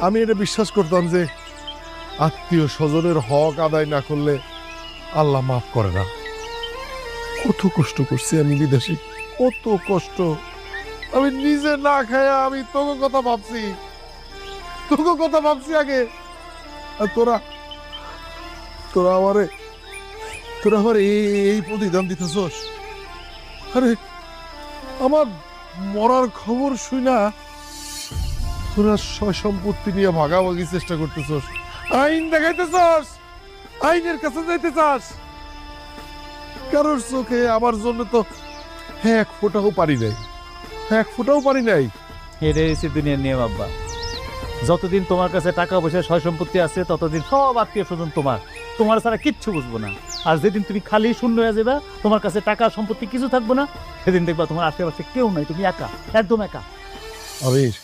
আমি এটা বিশ্বাস করতাম যে আত্মীয় স্বজনের হক আদায় না করলে আল্লাহ মাফ করে না। কত কষ্ট করছি আমি বিদেশি, কত কষ্ট। আমি নিজে না খায়া আমি তোকে কথা ভাবছি। তোকে কথা ভাবছি আগে। আর তোরা তোরা আমারে, তোরা আমার এই প্রতিদান দিতেছস। আরে, আমার মরার খবর শুই না তোরা সম্পত্তি নিয়ে ভাগাভাগি চেষ্টা করতেছস। আইন দেখাইতেছস? আইনের কাছে যাইতে চাস কারোর চোখে আমার জন্য তো এক ফোঁটাও পারি নাই। এক ফোঁটাও পারি নাই। এটাই হচ্ছে দুনিয়ার নিয়ম আব্বা। যতদিন তোমার কাছে টাকা পয়সা সয় সম্পত্তি আছে ততদিন সব আত্মীয় স্বজন তোমার। তোমার ছাড়া কিচ্ছু বুঝব না। আর যেদিন তুমি খালি শূন্য হয়ে যাবে তোমার কাছে টাকা সম্পত্তি কিছু থাকব না সেদিন দেখবা তোমার আশেপাশে কেউ নাই তুমি একা একদম একা। আমির